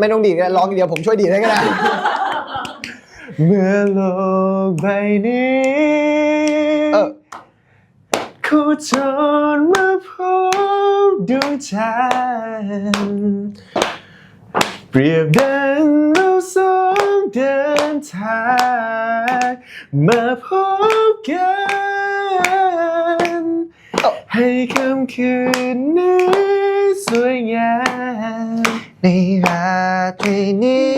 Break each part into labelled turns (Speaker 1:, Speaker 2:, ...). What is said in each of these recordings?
Speaker 1: ไม่ต้องดีดก็ได้ร้องอย่างเดียวผมช่วยดีดให้ก็ได้
Speaker 2: เมื่อโลกใบนี้
Speaker 1: เออ
Speaker 2: โคจรมาพบดวงจันทร์เปรียบดังเราสองเดินทางมาพบกัน ให้ค่ำคืนนี้สวยงาม
Speaker 1: ในราตรีนี้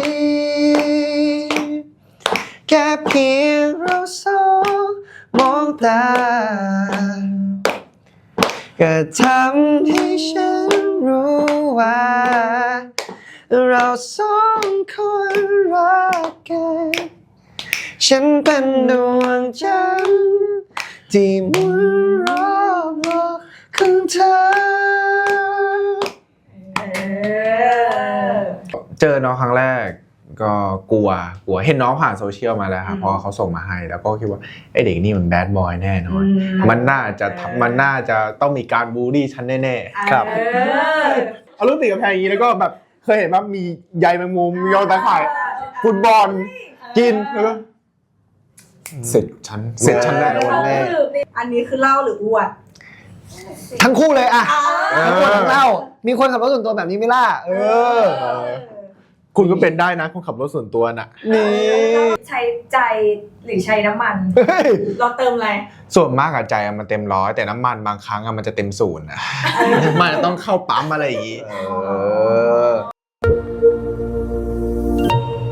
Speaker 1: แค่เพียงเราสองมองตาก็ทำให้ฉันรู้ว่า เราสองคนรักกัน ฉันเป็นดวงจันทร์ที่หมุนรอบโลกของเธอ
Speaker 2: เจอน้องครั้งแรกก็กลัวกลัวเห็นน้องผ่านโซเชียลมาแล้วครับเพราะเขาส่งมาให้แล้วก็คิดว่าไอเด็กนี่มันแบดบอยแน่นอน มันน่าจะทำมันน่าจะต้องมีการบูลลี่ฉันแน่
Speaker 1: ครับ
Speaker 3: เออ
Speaker 2: ๆเอารูปติดกับแพงอย่างนี้แล้วก็แบบเคยเห็นว่ามีใยแมงมุมโยนตะข่ายฟุตบอลกินแล้วก็เสร็จฉันเสร็จฉันแน่
Speaker 1: โดนแน่
Speaker 3: อันนี้คือเล่าหรืออวด
Speaker 1: ทั้งคู่เลยอะ
Speaker 2: เออ
Speaker 1: ทั้งคนทั้งเล่า มีคนขับรถส่วนตัวแบบนี้ไหม่ล่ะ เออ
Speaker 2: คุณก็เป็นได้นะคนขับรถส่วนตัวน่ะ
Speaker 1: นี่
Speaker 3: ใช้ใจหรือใช้น้ำมัน
Speaker 1: เฮ้ย
Speaker 3: เราเติมอะไร
Speaker 2: ส่วนมากอะใจอะมันเต็มร้อยแต่น้ำมันบางครั้งอะมันจะเต็มศูนย์อะ มันต้องเข้าปั๊มอะไรอย่างงี้
Speaker 1: เออ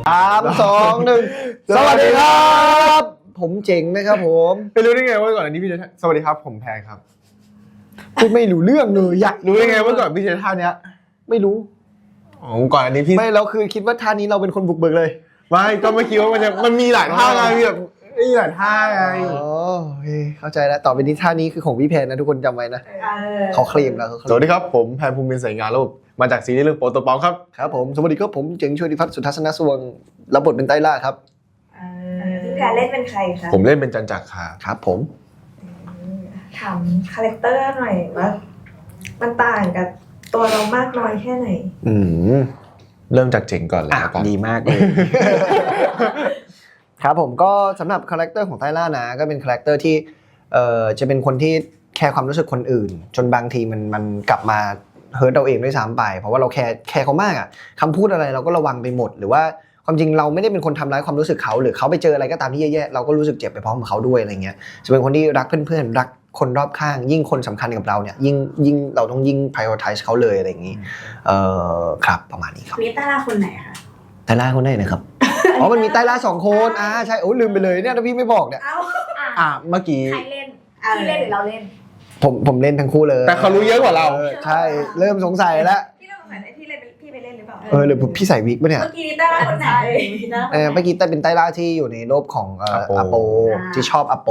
Speaker 1: สามสองหนึ่งสวัสดีครับ ผมเจ๋งนะครับผม
Speaker 2: ไปรู้ได้ไงว่าก่อนอันนี้พี่จะสวัสดีครับผมแพงครับ
Speaker 1: พูดไม่รู้เรื่องเลยอยาก
Speaker 2: รู้ได้ไงว่าก่อนพี่จะท่าเนี้ย
Speaker 1: ไม่รู้
Speaker 2: อ๋อก่อนอันนี้พี่
Speaker 1: ไม่เราคือคิดว่าท่านี้เราเป็นคนบุกเบิกเลย
Speaker 2: ไม่ก็ไม่คิดว่ามันจะมันมีหลายท่าไงมีแบบมีหลายท่าไง
Speaker 1: อ๋อโอเคเข้าใจแล้วต่อไปนี้ท่านี้คือของพี่แพนนะทุกคนจำไว้นะ
Speaker 3: เออ
Speaker 1: เขาเคลมแล้วเขาเคล
Speaker 2: สวัส
Speaker 1: ม
Speaker 2: ดีครับผมแพนภูมินสายงานรูปมาจากซีรีส์เรื่องโปรโตปอมครับ
Speaker 1: ครับผมสวัสดีครับผมเจ๋งช่วยดิพัฒน์สุทัศนสวงรับบทเป็นไต้ล่าครับ
Speaker 3: เออพี่แพรเล่นเป็นใครคะ
Speaker 2: ผมเล่นเป็นจันจักรค่ะ
Speaker 1: ครับ ผม
Speaker 3: ถามคาแรคเตอร์หน่อยว่ามันต่างกับ ตัวเรามากน้อยแค่ไหน
Speaker 1: อืม
Speaker 2: เริ่มจากเจ๋งก่อนเลย
Speaker 1: อะ
Speaker 2: แล้วกัน
Speaker 1: ดีมากเลย ครับผมก็สำหรับคาแรคเตอร์ของไต้ล่านะ ก็เป็นคาแรคเตอร์ที่เอ่อจะเป็นคนที่แคร์ความรู้สึกคนอื่น จนบางทีมันมันกลับมาเฮิร์ตเราเองด้วยซ้ำไป เพราะว่าเราแคร์แคร์เขามากอะคำพูดอะไรเราก็ระวังไปหมด หรือว่าความจริงเราไม่ได้เป็นคนทำร้ายความรู้สึกเขา หรือเขาไปเจออะไรก็ตามที่แย่ๆเราก็รู้สึกเจ็บไปพร้อมกับเขาด้วยอะไรเงี้ยจะเป็นคนที่รักเพื่อนๆรัก คนรอบข้าง ยิ่งคนสำคัญกับเราเนี่ยยิ่งยิ่งเราต้องยิ่ง prioritize เขาเลยอะไรอย่างนี้เออครับประมาณนี้ครับ
Speaker 4: มีต้าราคนไหนคะ
Speaker 1: ไต้ล่าคนไหนนะครับอ๋อมันมีไต้ล่าสองคนอ่าใช่โอ้ยลืมไปเลยเนี่ยถ้าพี่ไม่บอกเนี่ย
Speaker 3: เอ้า
Speaker 2: อะเมื่อกี้
Speaker 4: ใครเล่นพี่เล่นหรือเราเล่น
Speaker 1: ผมผมเล่นทั้งคู่เลย
Speaker 2: แต่เขารู้เยอะกว่าเรา
Speaker 1: ออใช่เริ่มสงสัยแล้ว
Speaker 3: พี่เราสงสัยได้พี่เล่นพี่ไปเล่นหรือเปล่า
Speaker 1: เออหรือพี่ใส่วิกปะเนี่ย
Speaker 3: เมื่อกี้นี่ต้าราคนไหนนะ
Speaker 1: เออเมื่อกี้แต่เป็นไต้ล่าที่อยู่ในโลกของเอ่อ
Speaker 2: อโป
Speaker 1: อโปที่ชอบอโป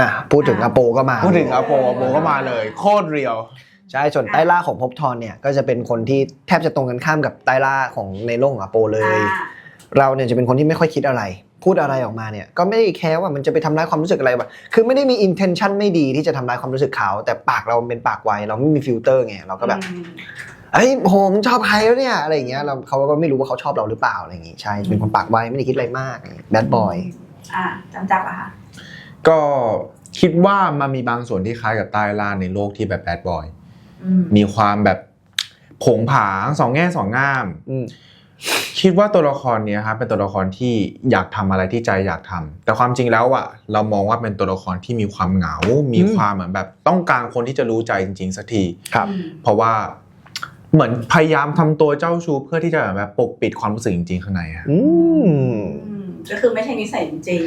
Speaker 1: อะพูดถึงอโปก็มา
Speaker 2: พูดถึงอาโปอาโปก็มาเลย โคตรเรียว
Speaker 1: ใช่ส่วนไต้ล่าของภพบทรเนี่ยก็จะเป็นคนที่แทบจะตรงกันข้ามกับไต้ล่าของในโลกของอโปเลย
Speaker 4: อ่า
Speaker 1: เราเนี่ยจะเป็นคนที่ไม่ค่อยคิดอะไร พูดอะไรออกมาเนี่ยก็ไม่ได้แคร์ว่ามันจะไปทำร้ายความรู้สึกอะไรแบบคือไม่ได้มี intention ไม่ดีที่จะทำร้ายความรู้สึกเขา แต่ปากเรามันเป็นปากไวเราไม่มีฟิลเตอร์ไงเราก็แบบเอ้ยโหมงชอบใครแล้วเนี่ยอะไรอย่างเงี้ยเราเขาก็ไม่รู้ว่าเขาชอบเราหรือเปล่าอะไรอย่างงี้ใช่เป็นคนปากไวไม่ได้คิดอะไรมากแบดบอย
Speaker 4: อ่าจำจับอะค่ะ
Speaker 2: ก็คิดว่ามันมีบางส่วนที่คล้ายกับใต้ล่าในโลกที่แบบแบดบอย
Speaker 4: อืม
Speaker 2: มีความแบบผงผางสองแง่สองงาม
Speaker 1: อืม
Speaker 2: คิดว่าตัวละครเนี้ยครับเป็นตัวละครที่อยากทำอะไรที่ใจอยากทำแต่ความจริงแล้วอะ เรามองว่าเป็นตัวละครที่มีความเหงา มีความเหมือนแบบ ต้องการคนที่จะรู้ใจจริงๆสักที
Speaker 1: ครับ
Speaker 2: เพราะว่าเหมือนพยายามทำตัวเจ้าชู้เพื่อที่จะแบบปกปิดความรู้สึกจริงๆข้างในอะ
Speaker 1: อืม
Speaker 4: อืม ก็คือไม่ใช่นิสัยจริง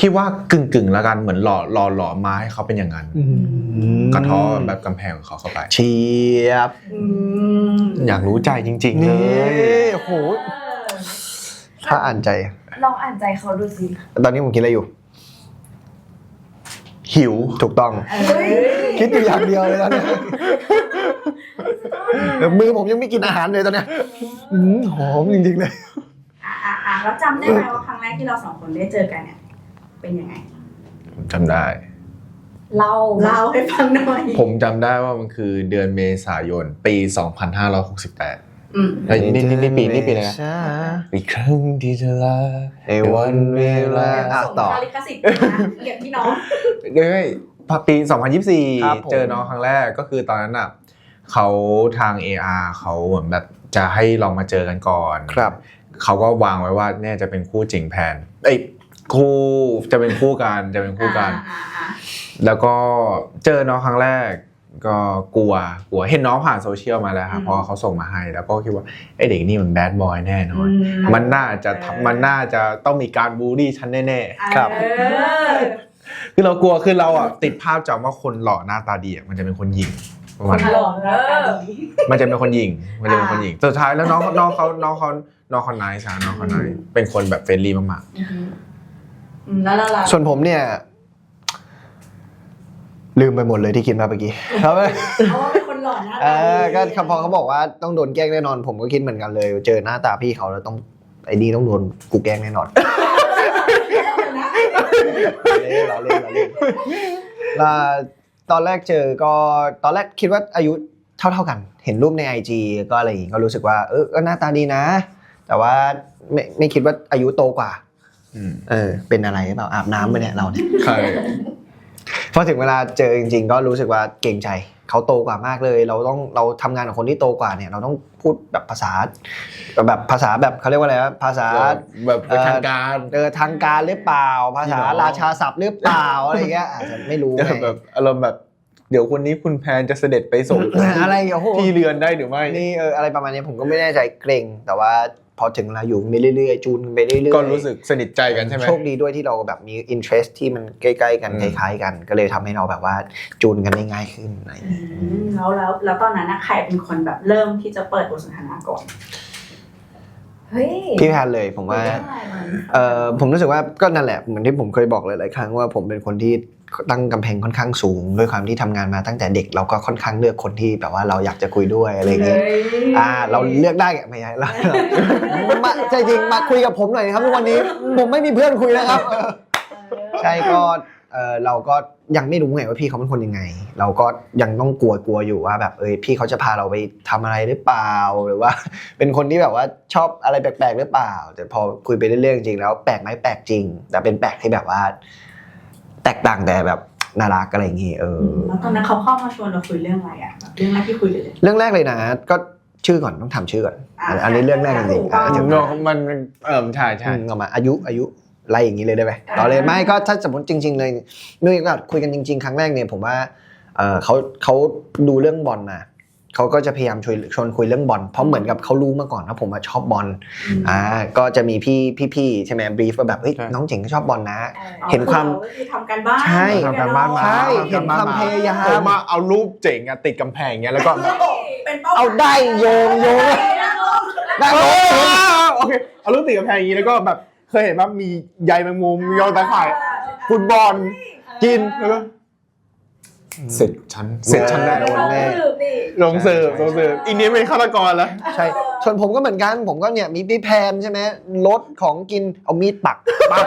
Speaker 2: คิดว่ากึ่งๆแล้วกันเหมือนหล่อหล่อหล่อมาให้เขาเป็นอย่างนั้นกระเท้อแบบกำแพงของเขาเข้าไป
Speaker 1: เชียบ
Speaker 4: ๆอืม
Speaker 2: อยากรู้ใจจริง ๆ เล
Speaker 1: นี่
Speaker 2: ย
Speaker 1: โอ้โหถ้าอ่านใจ
Speaker 4: ลองอ่านใจเขาดูสิ
Speaker 1: ตอนนี้ผมคิดอะไรอยู่
Speaker 2: หิว
Speaker 1: ถูกต้อง
Speaker 4: เอ้ย
Speaker 1: คิดอยู่อย่างเดียวเลยตอนเนี้ยเออมือผมยังไม่กินอาหารเลยตอนเนี้ยอืมหอมจริงๆเลย
Speaker 4: อ่าอ่าอ่าแล้วจำได้ไหมว่าครั้งแรกที่เราสองคนได้เจอกันเนี่ย เป็นยังไง
Speaker 2: ผมจำได้
Speaker 4: เล่า
Speaker 3: เล่าให้ฟังหน่อย
Speaker 2: ผมจำได้ว่ามันคือเดือนเมษายน ปี 2568
Speaker 4: อืม
Speaker 2: เอ้ยนี่นี่นี่ปีนี่ปีเลยนะ
Speaker 1: ช้า
Speaker 2: อีกครั้งที่จะลา
Speaker 1: ในวันเวลาอะ
Speaker 4: ส่ง
Speaker 1: ต่อ
Speaker 4: คาลิกสิทธิ์นะเก็บพี่น้อง
Speaker 2: เอ้ยปี
Speaker 1: ครับผม
Speaker 2: 2024 เจอน้องครั้งแรกก็คือตอนนั้นอะเขาทาง AR เขาเหมือนแบบจะให้ลองมาเจอกันก่อน
Speaker 1: ครับ
Speaker 2: เขาก็วางไว้ว่าเนี่ยจะเป็นคู่จริงแพนเอ้ยคู่จะเป็นคู่กันจะเป็นคู่กัน
Speaker 4: อ่าอ่า
Speaker 2: แล้วก็เจอน้องครั้งแรกก็กลัวกลัวเห็นน้องผ่านโซเชียลมาแล้วครับเพราะเขาส่งมาให้ แล้วก็คิดว่าไอเด็กนี่มันแบดบอยแน่นอน มันน่าจะทำมันน่าจะต้องมีการบูลลี่ฉันแน่
Speaker 1: ครับ
Speaker 4: เออ
Speaker 2: ๆคือเรากลัวคือเราอะติดภาพจำว่าคนหล่อหน้าตาดีอะมันจะเป็นคนหยิงประมาณนั้น
Speaker 4: หล่อเออ
Speaker 2: มันจะเป็นคนหยิงมันจะเป็นคนหยิงสุดท้ายแล้วน้องน้องเขาน้องเขา น้องเขานายสาน้องเขานายเป็นคนแบบเฟรนลี่มาก
Speaker 4: อือหืออืมแล้วเราล่ะ
Speaker 1: ส่วนผมเนี่ย ลืมไปหมดเลยที่คิดมาเมื่อกี้ครับ
Speaker 4: เพราะว่าเป็นคนหล่อหน้า
Speaker 1: เอ
Speaker 4: ตาดี
Speaker 1: อก็พอเขาบอกว่าต้องโดนแกล้งแน่นอน ผมก็คิดเหมือนกันเลย เจอหน้าตาพี่เขาแล้วต้องไอ้นี่ต้องโดนกูแกล้งแน่นอนเล่นเราเล่นเราเล่นแล้วตอนแรกเจอก็ตอนแรกคิดว่าอายุเท่าๆกัน เห็นรูปในไอจีก็อะไรอย่างงี้ก็รู้สึกว่าเออก็หน้าตาดีนะ แต่ว่าไม่ไม่คิดว่าอายุโตกว่า
Speaker 2: ๆอืม
Speaker 1: เออ เป็นอะไรหรือเปล่าอาบน้ำไปเนี่ยเราเนี่ย
Speaker 2: ใช่
Speaker 1: พอถึงเวลาเจอจริง ๆ ก็รู้สึกว่าเก่งใจเขาโตกว่ามากเลย เราต้องเราทำงานกับคนที่โตกว่าเนี่ย เราต้องพูดแบบภาษา แบบภาษาแบบเขาเรียกว่าอะไรวะภาษา
Speaker 2: แบบเป็นทางการ
Speaker 1: เออทางการหรือเปล่า ภาษา
Speaker 2: พี่น้อง
Speaker 1: ราชาศัพท์หรือเปล่าอะไรเงี้ยอาจจะไม่รู้ไง
Speaker 2: แบบอารมณ์แบบเดี๋ยวคนนี้คุณแพนจะเสด็จไปส่ง
Speaker 1: อะไรโอ้โห
Speaker 2: ที่เรือนได้หรือไม่
Speaker 1: นี่เอออะไรประมาณนี้ผมก็ไม่แน่ใจเกรงแต่ว่า พอถึงเวลาอยู่ไปเรื่อยๆจูนไปเรื่อยๆ
Speaker 2: ก็รู้สึกสนิทใจกันใช่ไหม
Speaker 1: โชคดีด้วยที่เราแบบมี interest ที่มันใกล้ๆกัน
Speaker 2: อืม
Speaker 1: คล้ายๆกัน ก็เลยทำให้เราแบบว่าจูนกันได้ง่ายขึ้นอะไรอย่าง
Speaker 4: อื
Speaker 1: เงี้ย
Speaker 4: มแล้วแล้วแล้วตอนนั้นนะใครเป็นคนแบบเริ่มที่จะเปิดบทสนทนาก่อน
Speaker 3: เฮ้ย
Speaker 1: พี่แพนเลยผมว่าเออผมรู้สึกว่าก็นั่นแหละเหมือนที่ผมเคยบอกหลายๆครั้งว่าผมเป็นคนที่ ตั้งกำแพงค่อนข้างสูง ด้วยความที่ทำงานมาตั้งแต่เด็กเราก็ค่อนข้างเลือกคนที่แบบว่าเราอยากจะคุยด้วยอะไรอย่างเงี้ยอ่า เราเลือกได้ไงไม่ใช่เรามาใจจริงมาคุยกับผมหน่อยครับทุกวันนี้ผมไม่มีเพื่อนคุยนะครับ ใช่ก็เออเราก็ยังไม่รู้ไงว่าพี่เขาเป็นคนยังไง เราก็ยังต้องกลัวกลัวๆอยู่ว่าแบบเอยพี่เขาจะพาเราไปทำอะไรหรือเปล่าหรือว่า เป็นคนที่แบบว่าชอบอะไรแปลกๆหรือเปล่า แต่พอคุยไปเรื่อยๆจริงๆแล้วแปลกไหมแปลกจริง แต่เป็นแปลกที่แบบว่า แตกต่างแต่แบบน่ารักอะไรอย่างงี้เออ
Speaker 4: แล้วตอนนั้นเขาเข้ามาชวนเราคุยเรื่องอะไรอะแบบเรื่องแรกที่คุยเลย
Speaker 1: เรื่องแรกเลยนะ ก็ชื่อก่อนต้องทำชื่อก่อนอันอันนี้เรื่องแรกจริงๆอะ
Speaker 2: ถึ
Speaker 1: ถึ
Speaker 2: ง
Speaker 1: ง
Speaker 2: เนาะมันเออใช่ใช่
Speaker 1: อืมออกมาอายุอายุไล่อย่างนี้เลยได้ไหมต่อเลยไม่ก็ถ้าสมมติจริง ๆ เลยเมื่อกี้คุยกันจริง ๆ ครั้งแรกเนี่ยผมว่าเออเขาเขาดูเรื่องบอลมา เขาก็จะพยายามชวนชวนคุยเรื่องบอลเพราะเหมือนกับเขารู้มาก่อนว่าผมอะชอบบอลอ่าก็จะมีพี่พี่ๆใช่ไหมบรีฟว่าแบบเฮ้ยน้องเจ๋งก็ชอบบอลนะ เห็นความ
Speaker 4: ก็คือทำกันบ้าน
Speaker 1: ใช่
Speaker 2: ทำการบ้านมา
Speaker 1: ใช่
Speaker 2: ทำการบ้าน
Speaker 1: เห็นความพยายาม
Speaker 2: ผมมาเอารูปเจ๋งอะติดกำแพงเงี้ยแล้วก็
Speaker 4: เป็นเป้า
Speaker 1: เอาได้โยงโยง ได้
Speaker 2: โอ
Speaker 1: โยง
Speaker 2: เคเอารูปติดกำแพงอย่างนี้แล้วก็แบบเคยเห็นว่ามีใยแมงมุมมีโยนตะข่ายฟุตบอลกินแล้วก็ เสร็จฉันเสร็จฉันแน่
Speaker 1: โดนแน่
Speaker 2: ลงเสิร์ฟลงเสิร์ฟอีกนี้เป็นฆาตกรแล้ว
Speaker 1: ใช่ส่วนผมก็เหมือนกันผมก็เนี่ยมีพี่แพนใช่ไหมรถของกินเอามีดปักปัก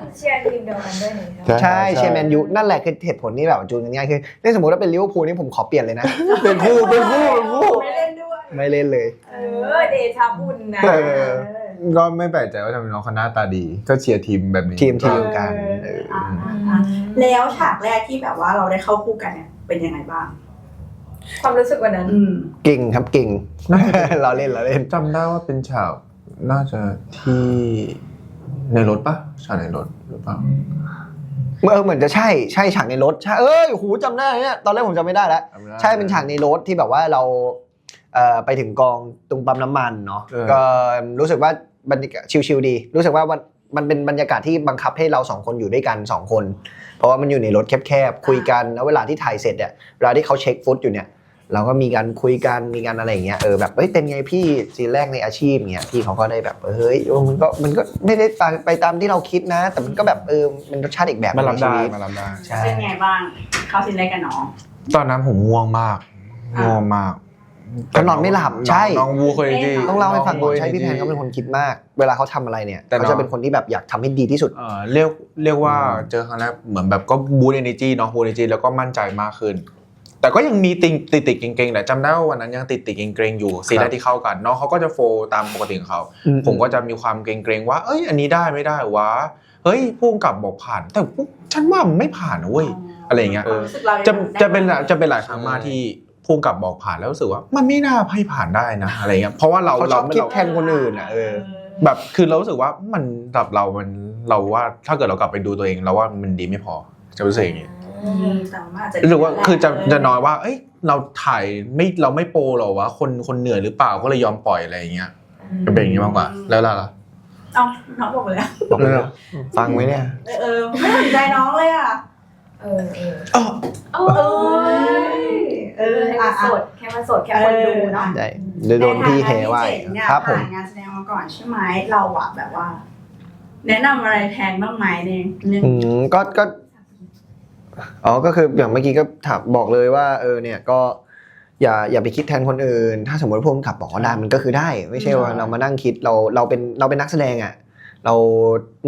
Speaker 3: คุณเชียร์ทีมเดียวกันด้วยนี่ใช่ไหม
Speaker 1: ใช่เชียร์แมนยูนั่นแหละคือเหตุผลที่แบบจูนกันง่ายคือถ้าสมมติว่าเป็นลิเวอร์พูลนี่ผมขอเปลี่ยนเลยนะ
Speaker 2: เป็นคู่เป็นคู่เป็นคู่
Speaker 4: ไม่เล่นด้วย
Speaker 1: ไม่เล่นเลย
Speaker 3: เออเดชาบุญนะ
Speaker 2: เออ ก็ไม่แปลกใจว่าทำไมน้องเขาหน้าตาดี ก็เชียร์ทีมแบบนี้
Speaker 1: ทีมทีมกันเออ
Speaker 4: อ่าอ่าแล้วฉากแรกที่แบบว่าเราได้เข้าคู่กันเนี่ยเป็นยังไงบ้าง
Speaker 3: ความรู้สึกวันนั้น
Speaker 4: อืม
Speaker 1: เก่งครับเก่ง เราเล่นเราเล่น
Speaker 2: จำได้ว่าเป็นฉากน่าจะที่ในรถปะฉากในรถหรือเปล่า
Speaker 1: เมื่อเหมือนจะใช่ใช่ฉากในรถใช่เอ้ยหูจำได้เนี่ยตอนแรกผมจำไม่ได้แล้ว ใช่เป็นฉากในรถที่แบบว่าเราเอ่อ ไปถึงกองตรงปั๊มน้ำมันเนาะ
Speaker 2: เออ
Speaker 1: ก็รู้สึกว่าบรรยากาศชิลๆดี รู้สึกว่ามันมันเป็นบรรยากาศที่บังคับให้เราสองคนอยู่ด้วยกันสองคน เพราะว่ามันอยู่ในรถแคบๆคุยกันแล้วเวลาที่ถ่ายเสร็จเนี่ยเวลาที่เขาเช็คฟุตอยู่เนี่ยเราก็มีการคุยกันมีการอะไรอย่างเงี้ยเออแบบเฮ้ยเป็นไงพี่ซีนแรกในอาชีพเงี้ยพี่เขาก็ได้แบบเฮ้ยเออมันก็มันก็ไม่ได้ไปไปตามที่เราคิดนะ แต่มันก็แบบเออมันรสชาติอีกแบบ
Speaker 2: มารับ
Speaker 1: ในชี
Speaker 2: ได้
Speaker 1: วิต
Speaker 2: มารับได้
Speaker 1: ใช่
Speaker 4: เป็นไงบ้างเข้าซีนแรกกันน้อง
Speaker 2: ตอนนั้นผมง่วงมาก
Speaker 4: อ่า
Speaker 2: ง่วงมาก
Speaker 1: เขานอนไม่หลับใช่
Speaker 2: น้องวูเคยดี
Speaker 1: ต้องเล่าให้ฟังก่อนใช่พี่แพนเขาเป็นคนคิดมาก เวลาเขาทำอะไรเนี่ย
Speaker 2: แต่
Speaker 1: เขา
Speaker 2: น้
Speaker 1: จะ
Speaker 2: อง
Speaker 1: เป็นคนที่แบบอยากทำให้ดีที่สุด
Speaker 2: เอ่อเรียกเรียกว่าเจอครั้งแรกเหมือนแบบก็บูตเอเนจีน้องบูตเอเนจีแล้วก็มั่นใจมากขึ้น แต่ก็ยังมีติงติดติดๆเกรงๆแหละจำได้ว่าวันนั้นยังติดติดๆเกรงๆอยู่ซีนแรกที่เข้ากันน้องเขาก็จะโฟล์ตามปกติของเขา
Speaker 1: อื
Speaker 2: ผมก็จะมีความเกรงๆว่า เอ้ย อันนี้ได้ไม่ได้วะเฮ้ยพุ่งกับบอกผ่าน แต่ฉันว่ามันไม่ผ่านนะเว้ยอะไรอย่างเงี้ย
Speaker 4: ความรู้สึกเรา
Speaker 2: จะ
Speaker 4: ยัง
Speaker 2: จะเป็น
Speaker 4: ได้
Speaker 2: จะเป็นหลายครั้งมากที่ พุ่งกับบอกผ่านแล้วรู้สึกว่ามันไม่น่าให้ผ่านได้นะอะไรเงี้ยเพราะว่าเรา
Speaker 1: เขาช
Speaker 2: เรา
Speaker 1: อบ
Speaker 2: ไม่
Speaker 1: คิด
Speaker 2: เรา
Speaker 1: แทนคนอื่นอะเออ
Speaker 2: แบบคือเรารู้สึกว่ามันสำหรับเรามันเราว่าถ้าเกิดเรากลับไปดูตัวเองเราว่ามันดีไม่พอจะรู้สึกอย่างงี้
Speaker 4: อืมแต่ว่าอาจจะ
Speaker 2: รู้สึกว่าคือจะจะน้อยว่า เอ้ย เราถ่ายไม่เราไม่โปรหรอวะคนคนเหนื่อยหรือเปล่าก็เลยยอมปล่อยอะไรอย่างเงี้ยมันเป็นอย่างงี้มากกว่า แล้วล่ะล่ะ
Speaker 4: เอ้าน้องบอกไปแล้ว
Speaker 1: บอกเลยนะฟังไหมเนี่ย
Speaker 4: เออเออไม่สนใจน้องเลยอะ
Speaker 3: เออเออ
Speaker 2: อ้อ
Speaker 3: เออ
Speaker 4: เออ
Speaker 3: เออแค่มันสดแค่มันสดแค่คนดูเนาะ
Speaker 1: ได้เดี๋ยวโดนพี่แฮว่า
Speaker 4: ในฐานะที่เจ๋งเนี่ย
Speaker 1: ครับผม
Speaker 4: ผ่านงานแสดงมาก่อนใช่ไหมเราอะแบบว่า แนะนำอะไรแทนบ้างไหมในเรื่อง
Speaker 1: อืมก็ก็อ๋อก็คืออย่างเมื่อกี้ก็ถามบอกเลยว่า เออเนี่ยก็อย่าอย่าไปคิดแทนคนอื่น ถ้าสมมติผู้กำกับบอกว่าได้มันก็คือได้ ไม่ใช่ว่าเรามานั่งคิดเราเราเป็นเราเป็นนักแสดงอะ เรา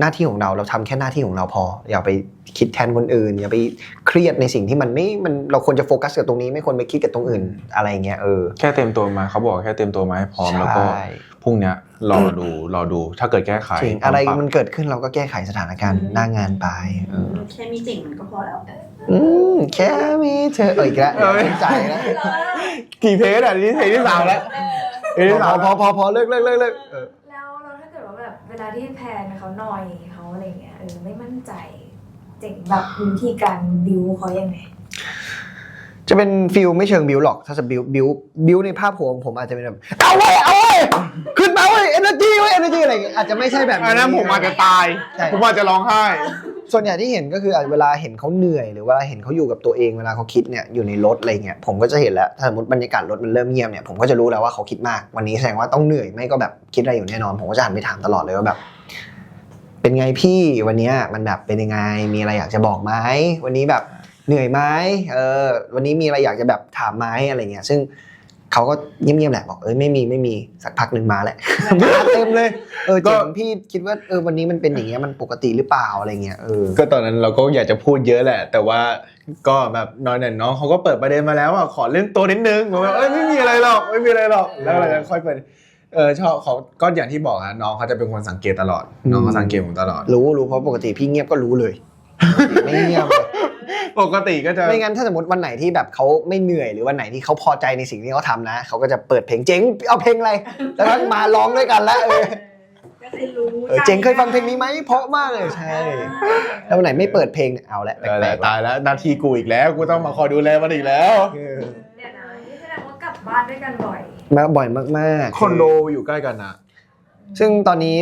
Speaker 1: หน้าที่ของเราเราทำแค่หน้าที่ของเราพอ อย่าไปคิดแทนคนอื่น อย่าไปเครียดในสิ่งที่มันไม่มันเราควรจะโฟกัสกับตรงนี้ไม่ควรไปคิดกับตรงอื่น อะไรเงี้ยเออ
Speaker 2: แค่เต็มตัวมาเขาบอกแค่เต็มตัวมาให้พร้อมแล้วก็
Speaker 1: ใช่
Speaker 2: พรุ่งเนี้ยรอดูรอดูถ้าเกิดแก้ไข
Speaker 1: จริงอะไรมันเกิดขึ้นเราก็แก้ไขสถานการณ์หน้างานไปเออ
Speaker 4: แค่มีจริงมันก็พอแล้ว
Speaker 1: อืมแค่มีเธอเอออีกแล้วอย่าสนใจแล้ว
Speaker 2: กี่เทสอะนี่เทสที่สามแล้วเทสที่
Speaker 1: พ
Speaker 2: สา
Speaker 1: อ
Speaker 2: ม
Speaker 1: พอพอพอเลิกเลิกเลิกเลิก เว
Speaker 3: ลาที่แพนเขาหน่อยเขาอะไรเงี้ยเออไม่มั่นใจเจ๋งแบบวิธีการดิวเขายังไง
Speaker 1: จะเป็นฟิลไม่เชิงบิวหรอก ถ้าจะบิวบิวบิวในภาพหัวของผมอาจจะเป็นแบบเอาเว้ยเอา ขึ้นมาเว้ยเอเนอร์จีเว้ยเอเนอร์จีอะไรอย่างเงี้ยอาจจะไม่ใช่แบบ
Speaker 2: อันนั้นผมอาจจะตาย
Speaker 1: ใช่
Speaker 2: ผมอาจจะร้องไห้
Speaker 1: ส่วนใหญ่ที่เห็นก็คืออาจเวลาเห็นเขาเหนื่อยหรือเวลาเห็นเขาอยู่กับตัวเองเวลาเขาคิดเนี่ยอยู่ในรถอะไรเงี้ยผมก็จะเห็นแล้วถ้าสมมติบรรยากาศรถมันเริ่มเงียบเนี่ยผมก็จะรู้แล้วว่าเขาคิดมากวันนี้แสดงว่าต้องเหนื่อยไม่ก็แบบคิดอะไรอยู่แน่นอน ผมก็จะหันไปถามตลอดเลยว่าแบบ เป็นไงพี่วันเนี้ยมันแบบเป็นยังไงมีอะไรอยากจะบอกไหมวันนี้แบบเหนื่อยไหมเออวันนี้มีอะไรอยากจะแบบถามไหมอะไรเงี้ยซึ่ง เขาก็เงียบๆแหละบอกเอ้ยไม่มีไม่มีสักพักหนึ่งมาแหละ มาเต็มเลยเออ
Speaker 2: ก็
Speaker 1: เจ๋งพี่คิดว่าเออวันนี้มันเป็นอย่างเงี้ยมันปกติหรือเปล่าอะไรเงี้ยเออ
Speaker 2: ก็ตอนนั้นเราก็อยากจะพูดเยอะแหละ แต่ว่าก็แบบน้อยหน่อยน้องเขาก็เปิดประเด็นมาแล้วอะขอเรื่องตัวนิดนึงผมแบบเอ้ยไม่มีอะไรหรอกไม่มีอะไรหรอกแล้วเราจะค่อยเปิดเออชอบเขาก็อย่างที่บอกอะน้องเขาจะเป็นคนสังเกตตลอด น้องเขาสังเกตผมตลอด
Speaker 1: รู้รู้เพราะปกติพี่เงียบก็รู้เลย ไม่เงียบเลย
Speaker 2: ปกติก็จะ
Speaker 1: ไม่งั้นถ้าสมมติวันไหนที่แบบเขาไม่เหนื่อยหรือวันไหนที่เขาพอใจในสิ่งที่เขาทำนะเขาก็จะเปิดเพลงเจ๋งเอาเพลงอะไรแล้วก็มาร้องด้วยกันแล้วเออ
Speaker 4: ก็คือรู้
Speaker 1: เออเจ๋งเคยฟังเพลงนี้ไหมเพราะมากเลยใช่แล้ววันไหนไม่เปิดเพลงเนี่ยเอาละ
Speaker 2: เออ
Speaker 1: แปลกๆ
Speaker 2: ตายแล้วนาทีกูอีกแล้ว กูต้องมาคอยดูแลมันอีกแล้ว
Speaker 1: เออ
Speaker 3: เดี๋ยวนะนี่แสดงว่ากลับบ้านด้วยกันบ่อย
Speaker 1: มาบ่อยมากๆ
Speaker 2: คอนโดอยู่ใกล้กันนะ
Speaker 1: ซึ่งตอนนี้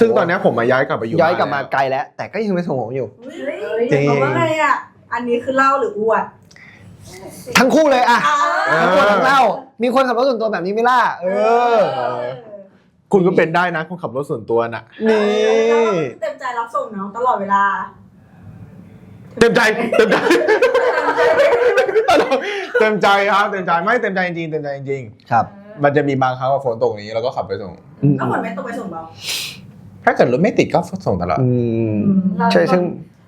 Speaker 2: ซึ่งตอนเนี้ยผมมาย้ายกลับไปอยู่
Speaker 1: ย้อยกลับมา
Speaker 2: บ้น
Speaker 1: ไกลแล้ว แต่ก็ยังเป็นส่งผมอยู่
Speaker 4: เฮ้ย
Speaker 1: จริง
Speaker 4: บอกว่าไงอะ อันนี้คือเล่าหรืออวด
Speaker 1: ทั้งคู่เลยอะ
Speaker 4: อ่า
Speaker 1: ทั้งคนทั้งเล่า มีคนขับรถส่วนตัวแบบนี้ไหม่ล่ะ เออ
Speaker 2: คุณก็เป็นได้นะคนขับรถส่วนตัวน่ะ
Speaker 1: นี่
Speaker 4: เต็มใจรับส่งน้องตลอดเวลา
Speaker 2: เต็มใจ เต็มใจ เต็มใจครับเต็มใจไม่เต็มใจจริงๆเต็มใจจริง
Speaker 1: ครับ
Speaker 2: ๆมันจะมีบางครั้งว่าฝนตกอย่างนี้เราก็ขับไปส่ง
Speaker 1: อืม
Speaker 4: ก็เหมือนไม่ต้องไปส่งเรา
Speaker 2: ถ้าเกิดรถไม่ติดก็ส่งตลอด
Speaker 1: อืม
Speaker 3: เรา
Speaker 1: ใช่ซึ่ง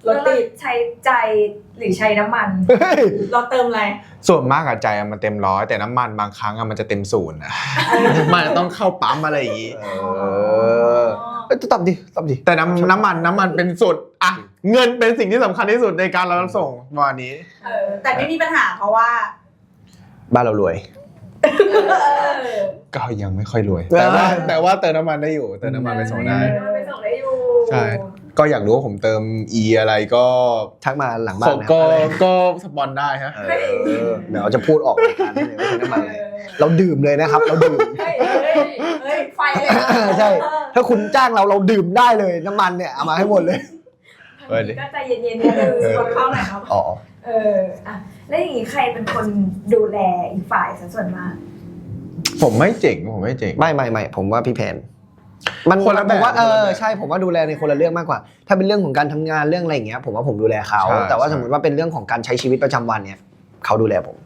Speaker 4: รถติด
Speaker 3: ใช้ใจหรือใช้น้ำมัน
Speaker 1: เฮ้ย
Speaker 4: เราเติมอะไร
Speaker 2: ส่วนมากอะใจอะมันเต็มร้อยแต่น้ำมันบางครั้งอะมันจะเต็มศูนย์อะมันจะต้องเข้าปั๊มอะไรอย่างงี้
Speaker 1: เออเอ้ยตอบดิตอบดิ
Speaker 2: แต่น้ำน้ำมันน้ำมันเป็นสุดอะเงินเป็นสิ่งที่สำคัญที่สุดในการรับส่งประมาณนี้
Speaker 4: เออแต่ไม่มีปัญหาเพราะว่า
Speaker 1: บ้านเรารวย
Speaker 2: ก็ยังไม่ค่อยรวย แต่ว่าแต่ว่าเติมน้ำมันได้อยู่เติมน้ำมันไปส่งได้
Speaker 3: ไปส่งได้อยู่
Speaker 2: ใช่ ก็อยากรู้ว่าผมเติม E อะไรก็
Speaker 1: ทักมาหลังบ้านนะ
Speaker 2: ก็
Speaker 1: อะไร
Speaker 2: ก็สปอนได้ฮะ
Speaker 1: เออเดี๋ยวเราจะพูดออกรายการได้เลยว่าใช้น้ำมันอะไรเราดื่มเลยนะครับ เราดื่ม
Speaker 3: เฮ้ยเฮ้ย
Speaker 4: เฮ้ยไฟเลย
Speaker 1: ใช่ ถ้าคุณจ้างเราเราดื่มได้เลยน้ำมันเนี่ยเอามาให้หมดเลย
Speaker 2: เออดิ
Speaker 3: ก็ใจเย็นๆนิดนึง
Speaker 2: เออ
Speaker 3: คนเข้าหน่อยครับ
Speaker 1: อ๋อ
Speaker 3: เอออะแล้วอย่างนี้ใครเป็นคนดูแลอีกฝ่ายซะส่วนมาก
Speaker 2: ผมไม่เจ๋งผมไม่เจ๋ง
Speaker 1: ไม่ไม่ไม่ผมว่าพี่แผน มัน
Speaker 2: คนละแบบ
Speaker 1: ผมว่าเอ
Speaker 2: คนละ
Speaker 1: อ
Speaker 2: แบบ
Speaker 1: ใช่ผมว่าดูแลในคนละเรื่องมากกว่า ถ้าเป็นเรื่องของการทำงานเรื่องอะไรอย่างเงี้ยผมว่าผมดูแลเขา
Speaker 2: ใช่
Speaker 1: แต่ว่า
Speaker 2: ใช่
Speaker 1: สมมติว่าเป็นเรื่องของการใช้ชีวิตประจำวันเนี่ยเขาดูแลผม
Speaker 4: อืม
Speaker 2: ใช่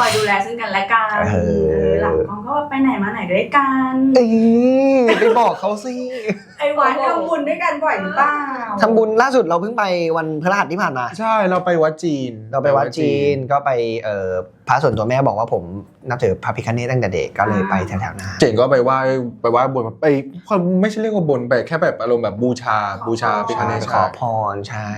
Speaker 4: คอยดูแลซึ่งกันและกัน
Speaker 1: เออ
Speaker 4: เออหลังกองก็ไปไหนมาไหนด้วยกัน
Speaker 1: เอ้ยไปบอกเขาสิ
Speaker 4: ไอ้หวานทำบุญด้วยกันบ่อยหรือเปล่า
Speaker 1: ทำบุญล่าสุดเราเพิ่งไปวันพฤหัสที่ผ่านมา
Speaker 2: ใช่เราไปวัดจีน
Speaker 1: เราไปวัดจีนก็ไปเอ่อพระส่วนตัวแม่บอกว่าผมนับถือพระพิคเนตตั้งแต่เด็กก็เลยไปแถวๆนั้น
Speaker 2: เจ๋งก็ไปไหว้ไปไหว้บนไปไม่ใช่เรียกว่าบนไปแค่แบบอารมณ์แบบบูชาบูชาพิฆ
Speaker 1: ใช่
Speaker 2: เนศ
Speaker 1: ขอพรใช่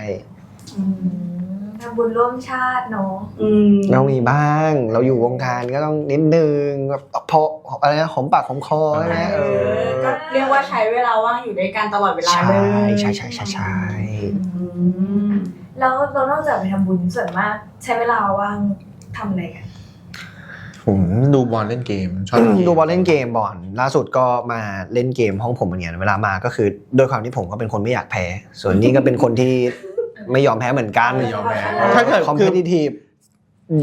Speaker 3: อืม ทำบุญร่วมชาติเนาะ
Speaker 4: อืม
Speaker 1: เรามีบ้าง เราอยู่วงการก็ต้องนิดนึงแบบพออะไรนะหอมปากหอมคอใช่ไหม
Speaker 4: เอ
Speaker 1: เอ
Speaker 4: อ
Speaker 1: อ
Speaker 4: ก็เรียกว่าใช้เวลาว่างอยู่ด้วยกันตลอดเวลา
Speaker 1: ใช่
Speaker 4: เลย
Speaker 1: ใช่ใช่ใช่ใช่
Speaker 4: อืม
Speaker 3: แล้วเรานอกจากไปทำบุญส่วนมากใช้เวลาว่างทำอะไรกัน
Speaker 2: ผมดูบอลเล่นเกมชอบเกม
Speaker 1: ดูบอลเล่นเกมบอลล่าสุดก็มาเล่นเกมห้องผมเหมือนกันเวลามาก็คือ โดยความที่ผมก็เป็นคนไม่อยากแพ้ ส่วนนี้ก็เป็นคนที่ ไม่ยอมแพ้เหมือนกัน
Speaker 2: ไม่ยอมแพ้ถ้าเกิด
Speaker 1: คอมเพ
Speaker 2: คือ
Speaker 1: ลทีฟ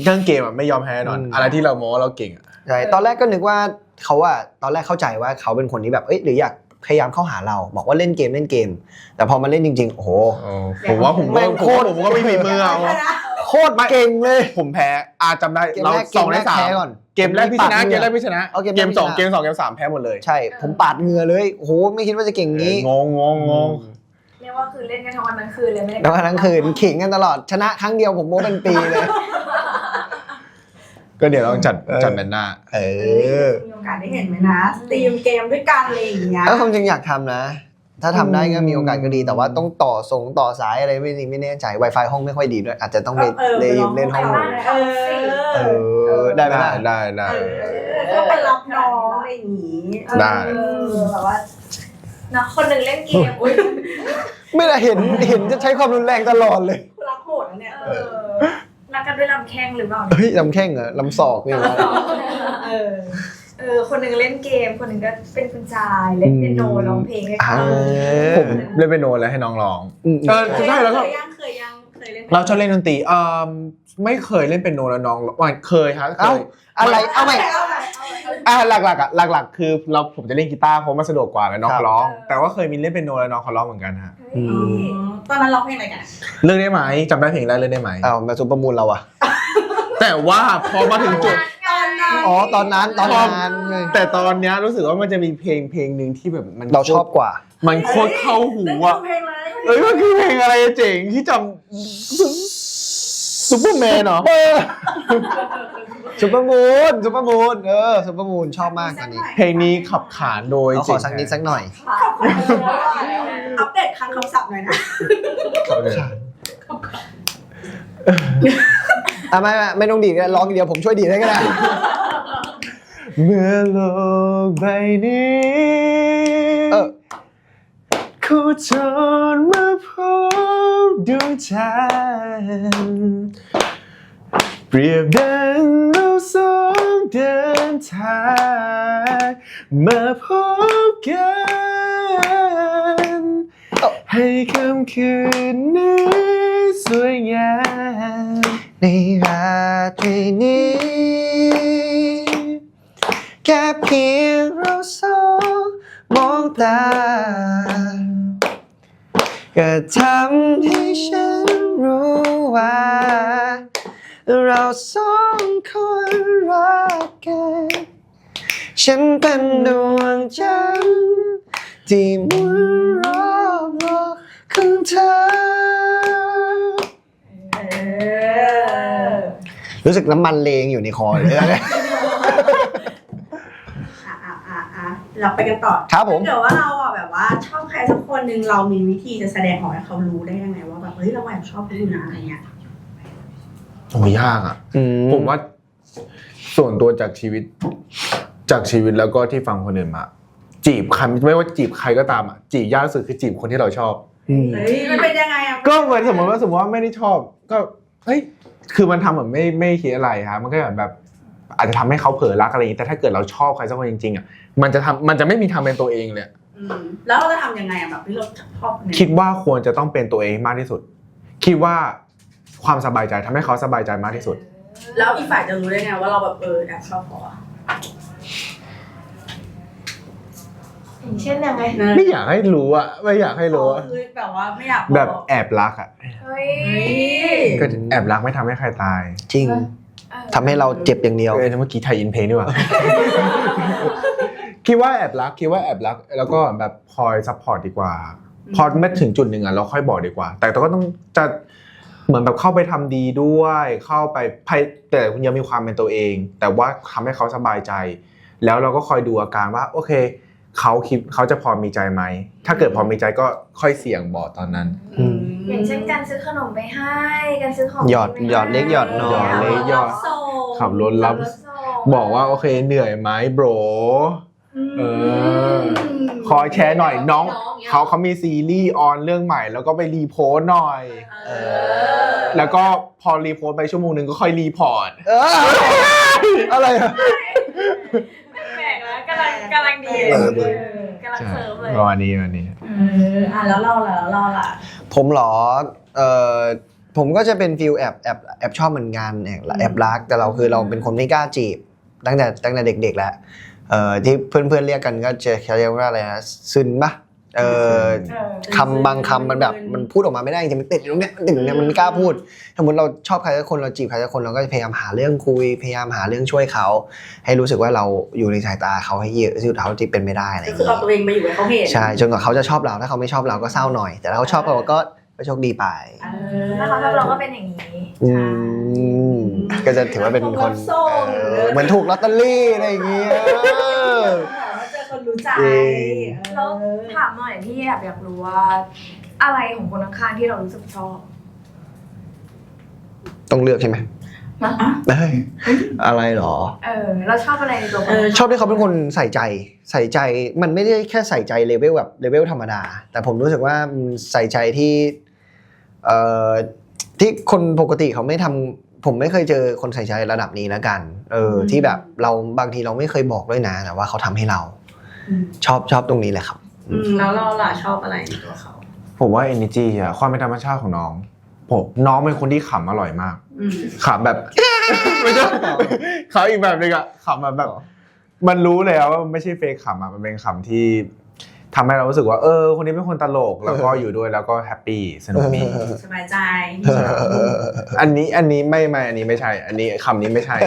Speaker 2: เรื่องเกมอะไม่ยอมแพ้แน่นอน
Speaker 1: อืม
Speaker 2: อะไรที่เราโม้ว่าเราเก่งอะ
Speaker 1: ใช่ตอนแรกก็นึกว่าเขาอะตอนแรกเข้าใจว่าเขาเป็นคนที่แบบเอ้ยหรืออยากพยายามเข้าหาเรา บอกว่าเล่นเกมเล่นเกม แต่พอมาเล่นจริง ๆ โอ้โห
Speaker 2: โอ้ผมว่าผม
Speaker 1: แม่
Speaker 2: ก็
Speaker 1: ง
Speaker 2: โค
Speaker 1: โค
Speaker 2: ต
Speaker 1: ต
Speaker 2: ร
Speaker 1: ร
Speaker 2: ผมก็ไม่มีมือเอา
Speaker 1: โคตรเก่งเลย
Speaker 2: ผมแพ้อาจำได้
Speaker 1: เกม
Speaker 2: เรา
Speaker 1: แรกเก
Speaker 2: สอ
Speaker 1: ม
Speaker 2: ง
Speaker 1: แร
Speaker 2: ใน
Speaker 1: ก
Speaker 2: สาม
Speaker 1: แพ้ก่อน
Speaker 2: เกมแรกพี่ชนะ
Speaker 1: ปาดเหงื่อ
Speaker 2: เกมแรกพี่ชนะ
Speaker 1: เอาเกมแรก
Speaker 2: เกมสอง
Speaker 1: พี่ชนะ
Speaker 2: เกมสองเกมสามแพ้หมดเลย
Speaker 1: ใช่ ผมปาดเหงื่อเลยโอ้โหไม่คิดว่าจะเก่งงี้
Speaker 2: งงงงงง
Speaker 3: เรียก ว่าคือเล่นกันทั้งวันทั้งคืนเลยไม่ได้
Speaker 1: แล้วทั้งคืนขิงกันตลอดชนะครั้งเดียวผมโม้เป็นปีเลย
Speaker 2: ก็เดี๋ยวต้องจัด
Speaker 1: เออ
Speaker 2: จัดนันหน้า
Speaker 1: เอ
Speaker 4: เอ
Speaker 1: อ
Speaker 4: อมีโอกาสได้เห็นไหมนะสตรีมเกมด้วยกันอะไรอย่างเงี้ย
Speaker 1: แล้วความจริงอยากทำนะ ถ้าทำได้ก็มีโอกาสก็ดีแต่ว่าต้องต่อส่งต่อสายอะไรไม่ไม่แน่ใจ Wi-Fi ห้องไม่ค่อยดีด้วย อาจจะต้องไป
Speaker 4: เออ
Speaker 1: เลย
Speaker 4: ไปลอง
Speaker 1: เล่นห้อง
Speaker 4: ไป
Speaker 1: นู้น
Speaker 4: เออ
Speaker 1: เออได้ไหม
Speaker 2: ได้
Speaker 1: ล่ะ
Speaker 2: ได้ได้
Speaker 4: เออก็ไปรับน้องอะไรอย่างงี้
Speaker 2: ได้
Speaker 3: เออแบบว่าเนาะคนหนึ่งเล่นเกมอุ้ย
Speaker 1: ไม่ได้เห็นเห็นจะใช้ความรุนแรงตลอดเลย
Speaker 4: รักโหดนะเนี่ย
Speaker 3: เออรักกันด้วยลำแข้งหรือเปล่า
Speaker 1: เฮ้ยลำแข้งเหรอลำศอกเนี่ยนะ
Speaker 3: เออเออคนหนึ่งเล่นเกม คนหนึ่งก็เป็นคุณชายเล่นเปียโนร้องเพลงให้
Speaker 1: อ่า
Speaker 3: เขา
Speaker 2: ผมเล่นเปียโนแล้วให้น้องร้อง
Speaker 1: อืม
Speaker 2: เออใช่แล้วก็
Speaker 4: เคยยังเคยยังเคยเล่น
Speaker 2: เราชอบเล่นดนตรีเอ่อไม่เคยเล่นเปียโนแล้วน้องว่าเคยครับเค
Speaker 1: เอ้ายอะไรเอาใหม่
Speaker 4: เอาใหม่
Speaker 2: อ่าหลักๆอะหลักๆ คือเราผมจะเล่นกีตาร์เพราะมันสะดวกกว่าแล้วน้อง
Speaker 1: ครับ
Speaker 2: ร้อง แต่ว่าเคยมีเล่นเปียโนแล้วน้องเขาร้องเหมือนกันฮะ
Speaker 3: เฮ้ย
Speaker 1: อืม
Speaker 4: ตอนนั้นร้องเพลงอะไรกันอะ
Speaker 2: เลือกได้ไหมจำได้เพลงได้เลือกได้ไหม
Speaker 1: เอามาซุปเปอร์มูลเราอะ
Speaker 2: แต่ว่าพอมาถึงจุด
Speaker 4: ตอนนั้น
Speaker 1: อ๋อตอนนั้นตอนนั้นไง
Speaker 2: แต่ตอนเนี้ยรู้สึกว่ามันจะมีเพลงเพลงหนึ่งที่แบบมัน
Speaker 1: เราชอบกว่า
Speaker 2: มันโคตรเข้าหู
Speaker 4: นึก
Speaker 2: อะ
Speaker 4: ถึงเพลงอะไร
Speaker 2: เอ้ยมันคือเพลงอะไรอะเจ๋งที่จำซู เปอร์แมนเหรอ
Speaker 1: ซุปเปอร์มูนซุปเปอร์มูนเออซุปเปอร์มูนชอบมากอันนี้
Speaker 2: เพลงนี้ขับขานโดย
Speaker 1: เราข
Speaker 2: เจ๋
Speaker 1: องสักนิดสักหน่อย
Speaker 4: อัปเดตครั้งคำศัพท์หน่อยนะ
Speaker 1: อะไม่ไม่ไม่ต้องดีดก็ได้ร้องอย่างเดียวผมช่วยดีดให้ก็ได้
Speaker 2: เมื่อโลกใบนี้
Speaker 1: เออ
Speaker 2: โคจรมาพบ ดวงจันทร์เปรียบดังเราสองเดินทางมาพบกัน ให้ค่ำคืนนี้สวยงาม
Speaker 1: ในราตรีนี้แค่เพียงเราสองมองตา ก็ทำให้ฉันรู้ว่า เราสองคนรักกัน ฉันเป็นดวงจันทร์ที่หมุนรอบโลกของเธอ
Speaker 4: เออ
Speaker 1: รู้สึกน้ำมันเลงอยู่ในคอเลยนะ
Speaker 4: อะอะอะอะเราไปกันต่อ
Speaker 1: ครับผม
Speaker 4: ถ้าเกิดว่าเราอะ แบบว่าชอบใครสักคนหนึ่งเรามีวิธีจะแสดงออกให้เขารู้ได้ยังไงว่าแบบเฮ้ยเราแอบชอบเขาอยู่นะอะไรเงี้ย
Speaker 2: โอ้ยากอะ
Speaker 1: อื
Speaker 2: ผมว่าส่วนตัวจากชีวิต จากชีวิตแล้วก็ที่ฟังคนอื่นมา จีบใครไม่ว่าจีบใครก็ตามอะจีบยากที่สุดคือจีบคนที่เราชอบ
Speaker 1: อืม
Speaker 4: เฮ้ยมันเป็นยังไงอะ
Speaker 2: ก็เหมือนสมมติว่าสมมติว่าไม่ได้ชอบ ก็เฮ้ยคือมันทำเหมือนไม่ไม่คิดอะไรครับมันก็แบบ อาจจะทำให้เขาเผลอรักอะไรอย่างนี้แต่ถ้าเกิดเราชอบใครสักคนจริงๆอะมันจะทำมันจะไม่มีทำเป็นตัวเองเลย
Speaker 4: อืมแล้วเราจะทำยังไงอะแบบที่เราชอบเนี่ย
Speaker 2: คิดว่าควรจะต้องเป็นตัวเองมากที่สุด คิดว่าความสบายใจทำให้เขาสบายใจมากที่สุด
Speaker 4: แล้วอีกฝ่ายจะรู้ได้ไงว่าเราแบบเออแอบชอบเขาอะ
Speaker 3: อย่างเช่นยังไง
Speaker 2: ไม่อยากให้รู้อะไม่อยากให้รู้อะ
Speaker 4: คือแบบว่าไม่อยากอก
Speaker 2: แบบแอบรักอะ
Speaker 3: เฮ้ย
Speaker 4: เฮ้ย
Speaker 2: ก็แอบรักไม่ทำให้ใครตาย
Speaker 1: จริง
Speaker 3: เออ
Speaker 1: ททำให้เราเจ็บอย่างเดียว
Speaker 2: เออเมื่อกี้ไทยอินเพลงดีกว่า คิดว่าแอบรักคิดว่าแอบรัก แล้วก็แบบคอยซัพพอร์ตดีกว่า พอไม่ถึงจุดหนึ่งอะเราค่อยบอกดีกว่า แต่ก็ต้องจะเหมือนแบบเข้าไปทำดีด้วยเข้าไปพยแต่ยังมีความเป็นตัวเอง แต่ว่าทำให้เขาสบายใจ แล้วเราก็คอยดูอาการว่า โอเคเขาคิดเขาจะพอมีใจไหม ถ้าเกิดพอมีใจก็ค่อยเสี่ยงบอกตอนนั้น
Speaker 1: อืม
Speaker 3: อย่างเช่นการซื้อขนมไปให้การซื้อของ
Speaker 1: หยอด
Speaker 3: ไปให้
Speaker 1: หยอดเล็กหยอดน้อย
Speaker 2: หยอดเล็กหยอด
Speaker 4: ส่ง
Speaker 2: ขับรถรับ
Speaker 3: รถส่ง
Speaker 2: บอกว่าโอเคเหนื่อยไหมโบร เออ คอยแชร์หน่อยน้อง เขาเขามีซีรีส์ออนเรื่องใหม่ แล้วก็ไปรีโพสต์หน่อย
Speaker 4: เออ
Speaker 2: แล้วก็พอรีโพสต์ไปชั่วโมงหนึ่งก็ค่อยรีพอร์ต
Speaker 1: เอออะไรอะ
Speaker 3: แปลกแล้วกำลังกำลังดี
Speaker 1: เออ
Speaker 3: เออกำลังเสริมเลย
Speaker 2: ประมาณนี้ประมาณนี้
Speaker 4: เอออะแล้วเราล่ะแล้วเราล่ะ
Speaker 1: ผมเหรอ เออผมก็จะเป็นฟิลแอบแอบแอบชอบเหมือนกันแอบแอบรัก แต่เราคือเราเป็นคนไม่กล้าจีบ ตั้งแต่ตั้งแต่เด็กๆแล้ว เอ่อที่เพื่อนๆเรียกกันก็จะเขาเรียกว่าอะไรนะซึนปะเออ
Speaker 3: เออ
Speaker 1: คำบางคำมันแบบมันพูดออกมาไม่ได้จริงๆมันติดอยู่ตรงเนี้ยมันติดอยู่ตรงเนี้ยมันไม่กล้าพูด สมมติเราชอบใครสักคนเราจีบใครสักคนเราก็จะพยายามหาเรื่องคุยพยายามหาเรื่องช่วยเขา ให้รู้สึกว่าเราอยู่ในสายตาเขาให้เยอะที่สุดเท่าที่เป็นไม่ได้อะไรอ
Speaker 4: ก็
Speaker 1: ย่าง
Speaker 4: คือ
Speaker 1: เงี้
Speaker 4: เอาตัวยเองมาอยู่ให้เขาเห็น
Speaker 1: ใช่จนกว่าเขาจะชอบเราถ้าเขาไม่ชอบเราก็เศร้าหน่อย แต่ถ้าเขาชอบเราก็ ก็โชคดีไป
Speaker 4: เออ
Speaker 3: แล้วเขาชอบเราก็เป็นอย่างนี้
Speaker 1: อืมก็จะถือว่าเป็นคน
Speaker 4: รับส่ง
Speaker 1: เออเหมือนถูกลอตเตอรี่อะไรอย่างเงี้ย
Speaker 4: เจอคนรู้ใจ
Speaker 1: จริง
Speaker 3: แล้วถามหน่อยพี่แอบอยากรู้ว่า อะไรของคนข้างๆที่เรารู้สึกชอบ
Speaker 1: ต้องเลือกใช่ไหม
Speaker 4: อะ
Speaker 1: เอ้ยอะไรเหรอ
Speaker 3: เออเราชอบอะไรในตัวค
Speaker 4: เอนอ
Speaker 1: ชอบที่เขาเป็นคนใส่ใจ ใส่ใจมันไม่ได้แค่ใส่ใจเลเวลแบบเลเวลธรรมดา แต่ผมรู้สึกว่ามันใส่ใจที่เอ่อ ที่คนปกติเขาไม่ทำผมไม่เคยเจอคนใส่ใจระดับนี้แล้วกัน เออ
Speaker 4: อืม
Speaker 1: ที่แบบเราบางทีเราไม่เคยบอกด้วยนะแต่ว่าเขาทำให้เรา
Speaker 4: อืม
Speaker 1: ชอบชอบตรงนี้แหละครับ
Speaker 4: อืมแล้วเราล่ะชอบอะไรในตัวเขา
Speaker 2: ผมว่า energy อะความเป็นธรรมชาติของน้องผมน้องเป็นคนที่ขำอร่อยมาก
Speaker 4: อืม
Speaker 2: ขำแบบไม่ใช่เขาอีกแบบนึงอะขำแบบแบบ มันรู้เลยอะว่ามันไม่ใช่เฟกขำอะมันเป็นขำที่ ทำให้เรารู้สึกว่าเออ คนนี้เป็นคนตลกแล้วก็อยู่ด้วยแล้วก็แฮปปี้สนุกดี
Speaker 4: สบายใจ
Speaker 2: อันนี้อันนี้ไม่ไม่อันนี้ไม่ใช่ อันนี้คำนี้ไม่ใช่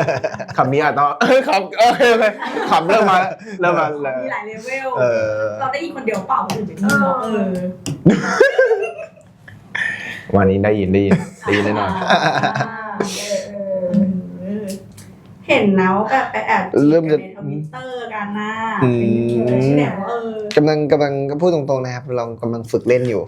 Speaker 2: คำนี้อาจต้องคำโอเคโอเคคำเริ่มมาเริ่มมาแล้ว
Speaker 4: มีหลายเลเวล
Speaker 1: เออ
Speaker 4: เราได้ยินคนเดียวเปล่าคนอื่นไม่ได้ยินหรอกเออ
Speaker 2: วันนี้ได้ยินได้ยินได้ยินแน่นอน
Speaker 3: เออเออ
Speaker 4: เออ เห็นนะว่าแบบไปแอบ
Speaker 1: เริ่มจะ
Speaker 4: ในทวิตเตอร์กันนะ
Speaker 1: อืม
Speaker 4: ที่แบบว่าเออกำ
Speaker 1: ลังกำลังก็พูดตรงๆนะครับเรากำลังฝึกเล่นอยู่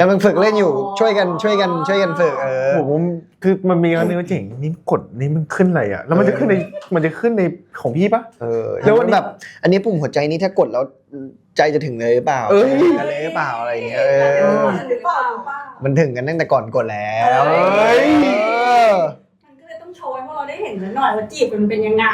Speaker 1: กำลังฝึกเล่นอยู่ช่วยกันช่วยกันช่วยกันฝึกเออ
Speaker 2: ผมคือมันมีครั้งนึงว่าเจ๋งนี่กดนี่มันขึ้นอะไรอะแล้วมันจะขึ้นในมันจะขึ้นในของพี่ปะ
Speaker 1: เออ
Speaker 2: แล้
Speaker 1: แล้ว
Speaker 2: ว
Speaker 1: มันแบบอันนี้ปุ่มหัวใจนี่ถ้ากดแล้วใจจะถึงเลยหรือเปล่า
Speaker 2: เอ้ย
Speaker 1: อะไรหรือเปล่าอะไรอย่างเงี้ยเอ
Speaker 4: เอ
Speaker 1: อ
Speaker 4: อหรือเปล่าหรือเปล่า
Speaker 1: มันถึงกันตั้งแต่ก่อนกดแล้ว
Speaker 2: เอ้ย
Speaker 1: เออ
Speaker 4: ได้เห็นหน่อยว่าจีบมันเป็นยังไง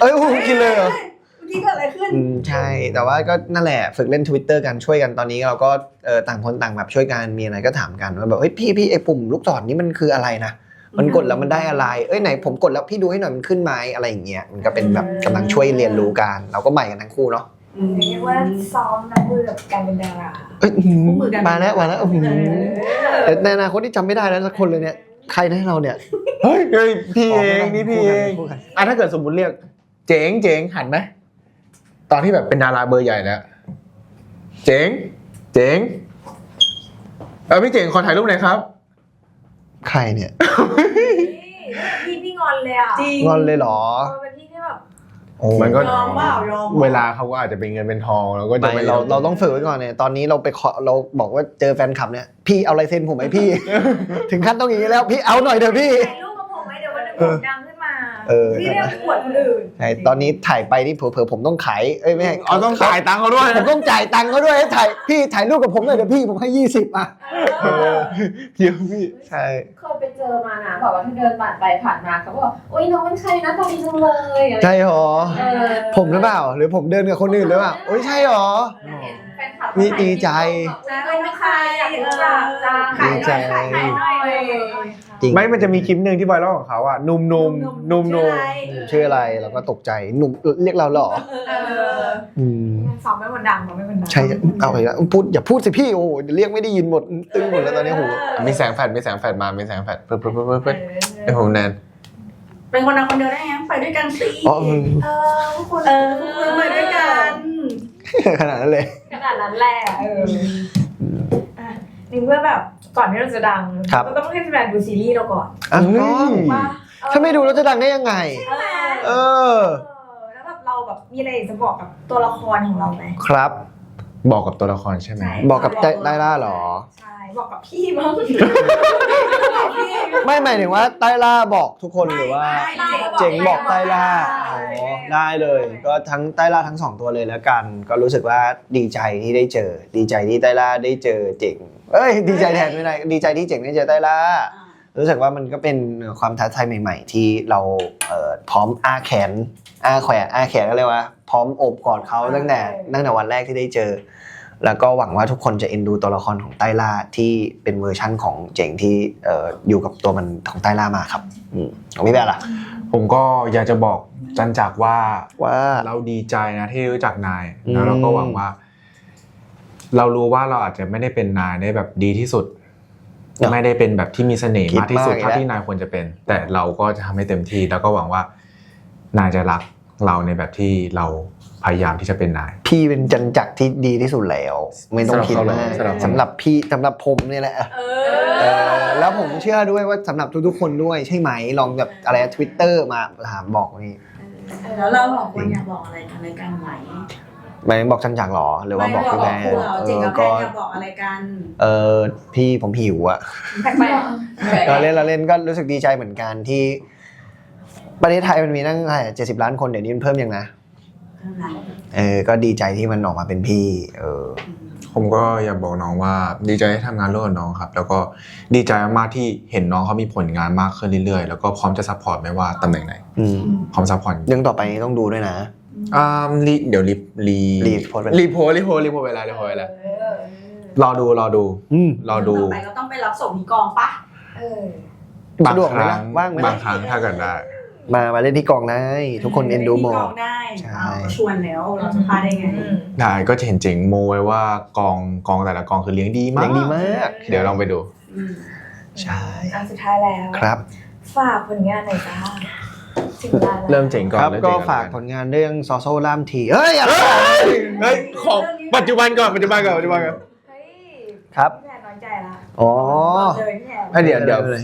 Speaker 1: เอ้ยโอ้โหกินเลยเหรอ
Speaker 4: เมื่อกี้เกิดอะไรขึ้น
Speaker 1: อืมใช่ แต่ว่าก็นั่นแหละฝึกเล่น Twitter กันช่วยกันตอนนี้เราก็เออต่างคนต่างแบบช่วยกันมีอะไรก็ถามกันว่าแบบเฮ้ยพี่พี่ไอ้ปุ่มลูกศรนี้มันคืออะไรนะมันกดแล้วมันได้อะไร เอ้ยไหนผมกดแล้วพี่ดูให้หน่อยมันขึ้นไหมอะไรอย่างเงี้ยมันก็เป็นแบบกำลังช่วยเรียนรู้กันเราก็ใหม่กันทั้งคู่เนาะ
Speaker 3: เรียกว่าซ้อมนักมือกับการเป็นดารา
Speaker 1: เอ้ย
Speaker 4: คู่มือกัน
Speaker 1: มาแล้วมาแล้วอื้อหือ
Speaker 4: เออ
Speaker 1: แต่ในอนาคตที่จำไม่ได้แล้วสักคนเลยเนี่ย ใครนะเราเนี่ย
Speaker 2: เฮ้ยเฮ้ยพี่เองนี่พี่เอง
Speaker 1: คู่กัน
Speaker 2: อะถ้าเกิดสมมติเรียก เจ๋งเจ๋งหันไหมตอนที่แบบเป็นดาราเบอร์ใหญ่แล้วเจ๋งเจ๋งเออพี่เจ๋งขอถ่ายรูปหน่อยครับ
Speaker 1: ใครเนี่ย
Speaker 3: พี่พี่งอนเลยอะ
Speaker 4: จริง
Speaker 1: งอนเลยเหรอ
Speaker 3: เออเป็นพี่ที่แบบ
Speaker 1: โอ้
Speaker 2: มันก็
Speaker 4: ยอมเปล่ายอม
Speaker 2: เวลาเขาก็อาจจะเป็นเงินเป็นทองเราก็จะ
Speaker 1: ไม่
Speaker 2: ไม่
Speaker 1: เราเราต้องฝึกไว้ก่อนเนี่ยตอนนี้เราไปขอเราบอกว่าเจอแฟนคลับเนี่ยพี่เอาลายเซ็นผมไหมพี่ ถึงขั้นต้องอย่างนี้แล้วพี่เอาหน่อยเถอะพี่
Speaker 3: ถ่ายรูปกับผมไหมเดี๋ยววันหนึงผมดังขึ้นมา
Speaker 1: เออ
Speaker 3: พี่เรียกอวดคนอื่น
Speaker 1: ใช่ตอนนี้ถ่ายไปนี่เผลอๆผมต้องขายเอ้ยไม่ใช่
Speaker 2: เอาต้องจ่ายตังค์เขาด้วย
Speaker 1: ผมต้องจ่ายตังค์เขาด้วยให้ถ่ายพี่ถ่ายรูปกับผมหน่อยเดี๋ยวพี่ผมให้ยี่สิบอะ
Speaker 3: เออ
Speaker 2: เดี๋ยวพี่
Speaker 1: ใช่
Speaker 5: เคยไปเจอมานะแบบว่าที่เดินผ่านไปผ่านมาเขาก็บอกโอ๊ยน้องเป็นใครนะตาดีจังเลยอะไร
Speaker 1: ใช่หรอ
Speaker 5: เออ
Speaker 1: ผมหรือเปล่า หรือผมเดินกับคนอื่นหรือเปล่าโอ้ยใช่หรอ
Speaker 5: เห็ นแฟนคลับ
Speaker 1: มีดีใจ
Speaker 5: ไม่ต้องใครอยากรู้จักจัง
Speaker 4: ขายหน่อยขายหน่อยหน่อย
Speaker 1: จริง
Speaker 2: ไม่มันจะมีคลิปหนึ่งที่ไวรัลของเขาอะนุ่มๆนุ่มนุ่ม
Speaker 4: ชื่ออะไร
Speaker 1: ชื่ออะไรเราก็ตกใจหนุ่มเรียกเราเหรอ
Speaker 4: เออ
Speaker 1: อืม
Speaker 3: ซ้อมไม่คนดังซ้อมไม่คนดัง
Speaker 1: ใช่เอาอีกแล้วพูดอย่าพูดสิพี่โอ้โหเรียกไม่ได้ยินหมดตึงหมดแล้วตอนนี้โห
Speaker 2: มีแสงแฟลชมีแสงแฟลชมา มีแสงแฟลชเพิ่มเพิ่มเพิ่มเพิ่มเพิ่มไอ้ผมแนน
Speaker 4: เป็นคนดังคนเดียวได้ไงไปด้วยกันสิ
Speaker 1: อ๋ออืม
Speaker 3: เออพวกคุณ
Speaker 4: เออพวกคุณไปด้วยกัน
Speaker 1: ขนาดนั้นเลย
Speaker 3: ขนาดนั้นแหละเอออะในเมื่อแบบก่อนที่เราจะดัง
Speaker 1: ครับ
Speaker 3: ก็ต้องให้แฟนๆดูซีรีส์เราก่อน
Speaker 1: อะต้อง
Speaker 3: ว่า
Speaker 1: ถ้าไม่ดูแล้วจะดังได้ยังไง
Speaker 3: ใช่ไหม
Speaker 1: เอ
Speaker 3: เอ
Speaker 1: อ
Speaker 3: อแล้วแบบเราแบบมีอะไรอยากจะบอกกับตัวละครของเราไหม
Speaker 1: ครับ
Speaker 2: บอกกับตัวละครใช่ไหม
Speaker 3: ใช่
Speaker 1: บอกกับไดล่าเหรอ
Speaker 3: ใช่ บอกกับพี่มั้งบอกพี่
Speaker 1: ไม่หมายถึงว่าไต้ล่าบอกทุกคนหรือว่าเจ๋งบอกไต้ล่าอ๋อได้เลย ก็ทั้งไต้ล่าทั้งสองตัวเลยแล้วกัน ก็รู้สึกว่าดีใจที่ได้เจอ ดีใจที่ไต้ล่าได้เจอเจ๋งเอ้ย ดีใจแทนไม่ได้ดีใจที่เจ๋งได้เจอไต้ล่า รู้สึกว่ามันก็เป็นความท้าทายใหม่ ๆ ที่เราเอ่อพร้อมอ้าแขนอ้าแขนอ้าแขนก็เรียกว่า พร้อมโอบกอดเขาตั้งแต่ตั้งแต่วันแรกที่ได้เจอ แล้วก็หวังว่าทุกคนจะเอ็นดูตัวละครของไต้ล่าที่เป็นเวอร์ชั่นของเจ๋งที่เอ่ออยู่กับตัวมันของไต้ล่ามาครับอืมของพี่แบร์ล่ะ
Speaker 2: ผมก็อยากจะบอกจันจักรว่า
Speaker 1: ว่า
Speaker 2: เราดีใจนะที่รู้จักนาย
Speaker 1: อืม
Speaker 2: แล้วเราก็หวังว่า เรารู้ว่าเราอาจจะไม่ได้เป็นนายได้แบบดีที่สุด ไม่ได้เป็นแบบที่มีเสน่ห์มากที่สุดเท่าที่นายควรจะเป็น แต่เราก็จะทำให้เต็มที่แล้วก็หวังว่านายจะรักเราในแบบที่เรา พยายามที่จะเป็นนาย
Speaker 1: พี่เป็นจันจักรที่ดีที่สุดแล้ว ไม่ต้องคิดมาก
Speaker 2: สำหรับเขาเหรอ
Speaker 1: สำหรับพี่สำหรับผมเนี่ยแหละ
Speaker 4: เอ
Speaker 1: เอ
Speaker 4: อ
Speaker 1: อแล้วผมเชื่อด้วยว่าสำหรับทุกๆคนด้วยใช่ไหมลองแบบอะไรทวิตเตอร์มาถามบอกนี่
Speaker 4: แล้วเราสองคนอยากบอกอะไรกันในกันไหม
Speaker 1: หมายถึงบอกจันจักรเหรอ หรือว่าบอกพี่แบร์
Speaker 4: คู่เรา
Speaker 1: เอ
Speaker 4: เจ๋ง
Speaker 1: อ
Speaker 4: กับแพ
Speaker 1: ก็
Speaker 4: นอยากบอกอะไรกัน
Speaker 1: เออพี่ผมหิวอะ
Speaker 3: แปลก
Speaker 1: เราเล่นเราเล่นก็รู้สึกดีใจเหมือนกันที่ ประเทศไทยมันมีตั้งเจ็ดสิบล้านคนเดี๋ยวนี้มันเพิ่มยังนะ
Speaker 4: ข้างใน
Speaker 1: เออก็ดีใจที่มันออกมาเป็นพี่ เออ
Speaker 2: ผมก็อยากบอกน้องว่าดีใจที่ทำงานร่วมกับน้องครับ แล้วก็ดีใจมากๆที่เห็นน้องเขามีผลงานมากขึ้นเรื่อยๆ แล้วก็พร้อมจะซัพพอร์ตไม่ว่าตำแหน่งไหน
Speaker 1: อืม
Speaker 2: พร้อมซัพพอร์ต
Speaker 1: เรื่องต่อไปต้องดูด้วยนะ
Speaker 2: อ่ารีเดี๋ยวรีรี
Speaker 1: รีโพสต์ไป
Speaker 2: รีโพสต์รีโพสต์รีโพสต์เวลารีโพสต์เวลา
Speaker 3: เออ
Speaker 2: รอดูรอดู
Speaker 1: อืม
Speaker 2: รอดู
Speaker 4: ต่อไปก็ต้องไปรับส่งที่กองปะ
Speaker 3: เออ
Speaker 2: บาง
Speaker 1: สะดวก
Speaker 2: ค
Speaker 1: ไหม
Speaker 2: รั้
Speaker 1: ล่ะ
Speaker 2: ง
Speaker 1: ว่างไหมล่ะ
Speaker 2: บางครั้งถ้าเกิดได้
Speaker 1: มามาเล่นที่กองได้ ทุกคนเอ็นดูหม
Speaker 4: ที่ก
Speaker 1: ด
Speaker 4: องได้
Speaker 1: ใช่
Speaker 4: เอาชวนแล้วเราจะพลาดได้ไง
Speaker 3: อืม
Speaker 2: ได้ก็จะเห็นเจ๋งโมไว้ว่ากองกองแต่ละกองคือเลี้ยงดีมาก
Speaker 1: เลี้ยงดีมาก
Speaker 2: เดี๋ยวลองไปดู
Speaker 4: อืม
Speaker 1: ใช่
Speaker 3: อันสุดท้ายแล้ว
Speaker 1: ครับ
Speaker 3: ฝากผลงานหน่อยจ้าถึงเวลาแล้ว
Speaker 2: เริ่มเจ๋งก่อน
Speaker 1: ครับ
Speaker 2: เริ่ม
Speaker 1: ก็
Speaker 2: เจ๋งอน
Speaker 1: ฝากผลงานเรื่องซอโซล่ามทีเฮ้ยอะไร
Speaker 2: เฮ้ยของปัจจุบันก่อนปัจจุบันก่อนปัจจุบันก่อน
Speaker 3: เฮ้ย
Speaker 1: ครับ
Speaker 3: พี่แพนน้อยใจละ
Speaker 1: อ๋อ
Speaker 3: บอกเลยพี่แพน
Speaker 2: เอ้ยเดี๋ยวเดี๋ยวเอ่อ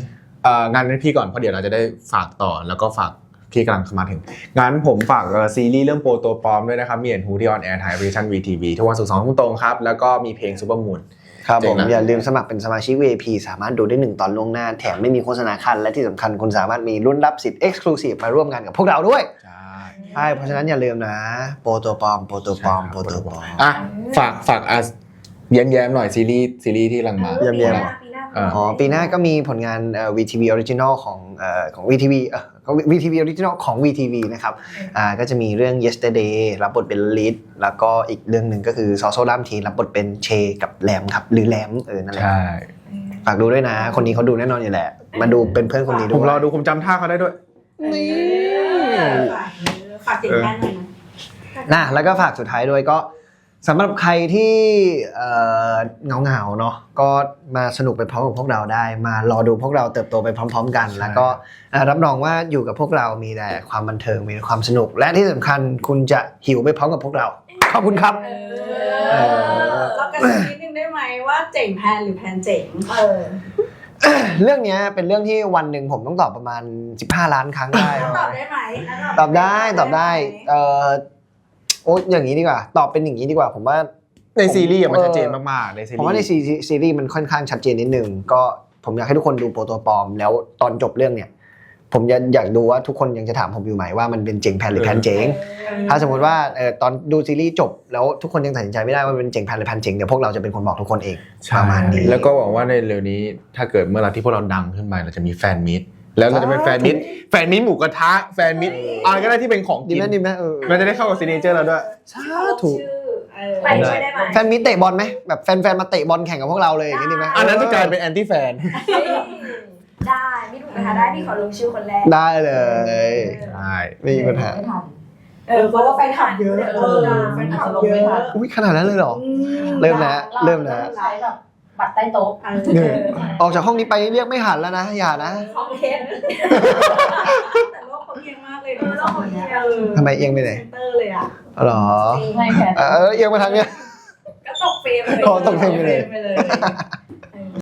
Speaker 2: งานนั้นพี่ก่อนเพราะเดี๋ยวเราจะได้ฝากต่อแล้วก็ฝากพี่กำลังมาถึงงานผมฝากเอ่อซีรีส์เรื่องโปรโตปลอมด้วยนะครับมีเอ็นฮูที่ออนแอร์ทางแอปพลิเคชัน VTV ทุกวันศุกร์สองทุ่มตรงครับแล้วก็มีเพลงซูเปอร์มูน
Speaker 1: ครับ
Speaker 2: เจ๋
Speaker 1: ผ
Speaker 2: ง
Speaker 1: ม
Speaker 2: นะ
Speaker 1: อย่าลืมสมัครเป็นสมาชิก VIP สามารถดูได้หนึ่งตอนล่วงหน้า แถมไม่มีโฆษณาคันและที่สำคัญคุณสามารถมีรุ่นรับสิทธิ์ Exclusive มาร่วมงานกับพวกเราด้วย
Speaker 2: ใช่
Speaker 1: ใช่เพราะฉะนั้นอย่าลืมนะ โปรโตปลอมโปรโตปลอมโปรโตปลอม
Speaker 2: อะฝากฝากอะแย้มๆหน่อยซีรีส์ซีรีส์ที่กำลังมา
Speaker 1: เยี่ยมๆ
Speaker 3: ปีหน้าปีหน้า
Speaker 2: อ่า
Speaker 1: อ๋อปีหน้าก็มีผลงานเอ่อ VTV Original ของเอ่อของ VTV เอ่อของ VTV Original ของ VTV นะครับอ่าก็จะมีเรื่อง Yesterday รับบทเป็นลิดแล้วก็อีกเรื่องหนึ่งก็คือซอโซล่ามทีรับบทเป็นเชกับแรมครับหรือแรมเออนั่นแหละ
Speaker 2: ใช่
Speaker 1: ฝากดูด้วยนะ คนนี้เขาดูแน่นอนอยู่แหละ มาดูเป็นเพื่อนคนนี้ด้
Speaker 2: ผ
Speaker 1: วย
Speaker 2: มรอดูผมจำท่าเขาได้ด้วย
Speaker 1: นี่
Speaker 4: ฝากฝากเจ๋งแพนหน่อยนะ
Speaker 1: นะแล้วก็ฝากสุดท้ายด้วยก็ สำหรับใครที่เอ่อเหงาๆเนาะก็มาสนุกไปพร้อมกับพวกเราได้ มารอดูพวกเราเติบโตไปพร้อม ๆ กัน
Speaker 2: ใช่
Speaker 1: แล้วก็อ่ารับรองว่าอยู่กับพวกเรามีแต่ความบันเทิงมีแต่ความสนุก และที่สำคัญคุณจะหิวไปพร้อมกับพวกเรา ขอบคุณครับ
Speaker 4: เออเรากระซิบนิดนึงได้ไหมว่าเจ๋งแพนหรือแพนเจ๋ง
Speaker 3: เออ
Speaker 1: เรื่องเนี้ยเป็นเรื่องที่วันหนึ่งผมต้องตอบประมาณ 15 ล้านครั้งได้
Speaker 4: ตอบได้ไหม
Speaker 1: ตอบได้ตอบได้เออ โอ้อย่างนี้ดีกว่า ตอบเป็นอย่างนี้ดีกว่า ผมว่า
Speaker 2: ในซีรีส์อะมัน
Speaker 1: เออ
Speaker 2: ชัดเจนมากๆในซีรี
Speaker 1: ผมว่าใน
Speaker 2: ส์
Speaker 1: ซีรีส์ซีรีส์มันค่อนข้างชัดเจนนิดนึงก็ผมอยากให้ทุกคนดูโปรโตปลอม แล้วตอนจบเรื่องเนี่ย ผมอยากอยากดูว่าทุกคนยังจะถามผมอยู่ไหมว่ามันเป็นเจ๋งแพนหรือแพนเจ๋งถ้าสมมติว่าเออตอนดูซีรีส์จบ แล้วทุกคนยังตัดสินใจไม่ได้ว่าเป็นเจ๋งแพนหรือแพนเจ๋งเดี๋ยวพวกเราจะเป็นคนบอกทุกคนเอง
Speaker 2: ใช่
Speaker 1: ประมาณนี้
Speaker 2: แล้วก็หวังว่าในเร็วนี้ถ้าเกิดเมื่อไหรที่พวกเราดังขึ้นไปเราจะมีแฟนมิต แล้วเราจะเป็นแฟนมิตแฟนมิตหมูกระทะแฟนมิตอะไรก็ได้ที่เป็นของ
Speaker 1: ดี
Speaker 2: กิน
Speaker 1: ไหมดีไหมเออ
Speaker 2: มันจะได้เข้ากับซีเนเจอร์เราด้วย
Speaker 1: สาธุ
Speaker 3: ชื่อ
Speaker 4: เออ
Speaker 3: ไปช่วยได้ไหม
Speaker 1: แฟนมีเตะบอลไหมแบบแฟนๆมาเตะบอลแข่งกับพวกเราเลยอย่างนี้ดีไหม
Speaker 2: อันนั้นจะกลายเป็นแอนตี้แฟน
Speaker 3: ได้ไม่ถูกนะคะได้พี่ขอลงชื่อคนแรก
Speaker 1: ได้เลย
Speaker 2: ใช่
Speaker 1: ไม่มีปัญหา
Speaker 5: ไม่ทัน
Speaker 3: เออเพราะว่าแฟนคลับเยอะ
Speaker 4: เออแฟนคลับเยอะ
Speaker 1: อุ้ยขนาดนั้นเลยเหรอ เริ่มแล้วเริ่มแล้ว
Speaker 5: ใช้แบบ บัตรใต้โต๊ะ
Speaker 4: เอ
Speaker 1: เอ
Speaker 4: อ
Speaker 1: อออกจากห้องนี้ไปเรียกไม่หันแล้วนะ อย่านะ
Speaker 3: คอมเพน
Speaker 4: แต่โลกเขาเอียงมากเลย
Speaker 3: เออโลกเขาเอียง
Speaker 4: เออ
Speaker 1: ทำไมเอียงไปไหน
Speaker 4: เซนเตอร์เลยอะ
Speaker 1: หรอ
Speaker 5: ไม่แพ้
Speaker 1: เออเอียงมาทางเนี้ย
Speaker 3: ก็ตกเฟรมเลย
Speaker 1: อ๋อตกเฟรมไปเลย
Speaker 4: ไปเลย